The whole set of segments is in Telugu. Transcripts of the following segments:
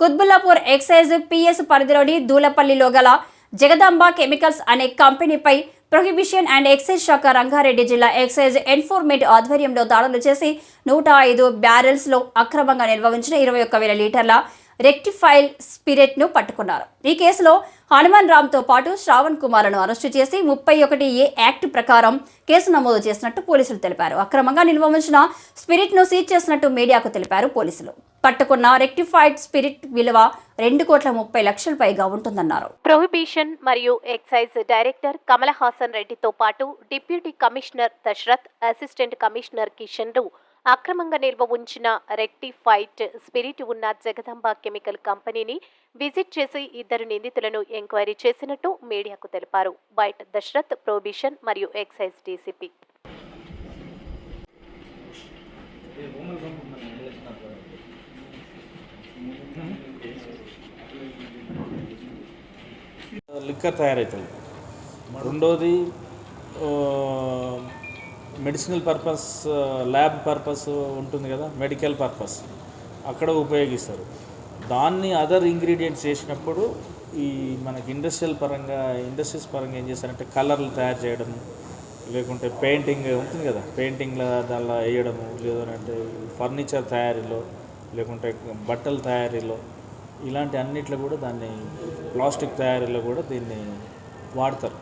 కుత్బుల్లాపూర్ ఎక్సైజ్ పిఎస్ పరిధిలోని దూలపల్లిలో గల జగదాంబ కెమికల్స్ అనే కంపెనీపై ప్రొహిబిషన్ అండ్ ఎక్సైజ్ శాఖ రంగారెడ్డి జిల్లా ఎక్సైజ్ ఎన్ఫోర్స్మెంట్ ఆధ్వర్యంలో దాడులు చేసి నూట ఐదు బ్యారెల్స్లో అక్రమంగా నిర్వహించిన ఇరవై ఒక్క వేల లీటర్ల రెక్టిఫైల్ స్పిరిట్ను పట్టుకున్నారు. ఈ కేసులో హనుమాన్ రామ్తో పాటు శ్రావణ్ కుమార్ను అరెస్టు చేసి ముప్పై ఒకటి ఏ యాక్ట్ ప్రకారం కేసు నమోదు చేసినట్టు పోలీసులు తెలిపారు. అక్రమంగా నిల్వ ఉంచిన స్పిరిట్ను సీజ్ చేసినట్టు మీడియాకు తెలిపారు పోలీసులు. పట్టుకున్న రెక్టిఫైడ్ స్పిరిట్ విలువ రెండు కోట్ల ముప్పై లక్షల పైగా ఉంటుందన్నారు. ప్రొహిబిషన్ మరియు ఎక్సైజ్ డైరెక్టర్ కమల హాసన్ రెడ్డితో పాటు deputy commissioner Dasharath assistant commissioner కిషన్లు అక్రమంగా నిల్వ ఉంచిన రెక్టిఫైట్ స్పిరిట్ ఉన్న జగదాంబ కెమికల్ కంపెనీని విజిట్ చేసి ఇద్దరు నిందితులను ఎంక్వైరీ చేసినట్టు మీడియాకు తెలిపారు. బయట దశరథ్ ప్రొహిబిషన్ మరియు ఎక్సైజ్ డీసీపీ. లిక్కర్ తయారవుతుంది రెండోది మెడిసినల్ పర్పస్ ల్యాబ్ పర్పస్ ఉంటుంది కదా మెడికల్ పర్పస్ అక్కడ ఉపయోగిస్తారు. దాన్ని అదర్ ఇంగ్రీడియంట్స్ చేసినప్పుడు ఈ మనకి ఇండస్ట్రియల్ పరంగా ఇండస్ట్రీస్ పరంగా ఏం చేస్తారంటే కలర్లు తయారు చేయడం లేకుంటే పెయింటింగ్ ఉంటుంది కదా పెయింటింగ్లో దానిలో వేయడము లేదంటే ఫర్నిచర్ తయారీలో లేకుంటే బట్టల తయారీలో ఇలాంటి అన్నిట్లో కూడా దాన్ని ప్లాస్టిక్ తయారీలో కూడా దీన్ని వాడతారు.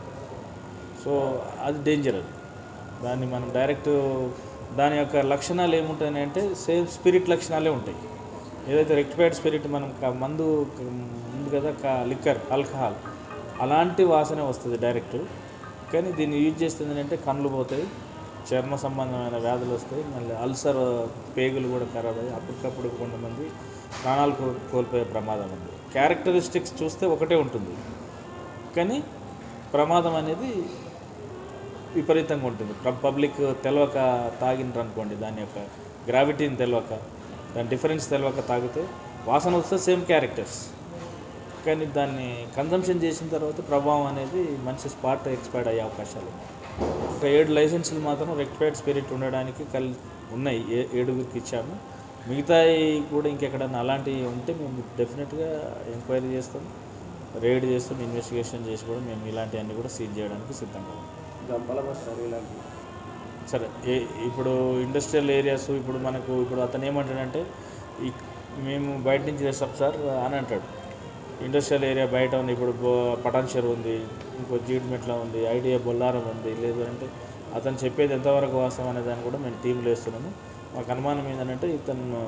సో అది డేంజర్ అది. దాన్ని మనం డైరెక్ట్ దాని యొక్క లక్షణాలు ఏముంటాయి అంటే సేమ్ స్పిరిట్ లక్షణాలే ఉంటాయి. ఏదైతే రెక్టిఫైడ్ స్పిరిట్ మనం మందు ముందు ఉంది కదా క- లిక్కర్ ఆల్కహాల్ అలాంటి వాసనే వస్తుంది డైరెక్ట్ కానీ దీన్ని యూజ్ చేస్తుంది అంటే కళ్ళు పోతాయి చర్మ సంబంధమైన వ్యాధులు వస్తాయి. మళ్ళీ అల్సర్ పేగులు కూడా ఖరాబ్ అయ్యి అప్పటికప్పుడు కొంతమంది ప్రాణాలు కోల్పోయే ప్రమాదం ఉంది. క్యారెక్టరిస్టిక్స్ చూస్తే ఒకటే ఉంటుంది. కానీ ప్రమాదం అనేది విపరీతంగా ఉంటుంది. ప్ర- పబ్లిక్ తెలియక తాగినరు అనుకోండి దాని యొక్క గ్రావిటీని తెలియక దాని డిఫరెన్స్ తెలియక తాగితే వాసన వస్తే సేమ్ క్యారెక్టర్స్ కానీ దాన్ని కన్జంప్షన్ చేసిన తర్వాత ప్రభావం అనేది మంచి స్పాట్ ఎక్స్పైర్డ్ అయ్యే అవకాశాలు ఉన్నాయి. ఒక ఏడు లైసెన్సులు మాత్రం రెక్టిఫైడ్ స్పిరిట్ ఉండడానికి కల్ ఉన్నాయి. ఏ ఏడుగురికి ఇచ్చాము. మిగతా కూడా ఇంకెక్కడన్నా అలాంటివి ఉంటే మేము డెఫినెట్గా ఎంక్వైరీ చేస్తాం. రేడ్ చేస్తాం. ఇన్వెస్టిగేషన్ చేసి కూడా మేము ఇలాంటివన్నీ కూడా సీజ్ చేయడానికి సిద్ధంగా ఉన్నాం. సరే ఏ ఇప్పుడు ఇండస్ట్రియల్ ఏరియాస్ ఇప్పుడు మనకు ఇప్పుడు అతను ఏమంటాడంటే మేము బయట నుంచి తెస్తాం సార్ అని అంటాడు. ఇండస్ట్రియల్ ఏరియా బయట ఉంది. ఇప్పుడు పటాన్షర్ పటాన్ చెరువు ఉంది ఇంకో జీడిమెట్ల ఉంది ఐడియా బొల్లారం ఉంది. లేదు అంటే అతను చెప్పేది ఎంతవరకు వాస్తవం అనే దాన్ని కూడా మేము టీంలు వేస్తున్నాము. మాకు అనుమానం ఏంటంటే ఇతను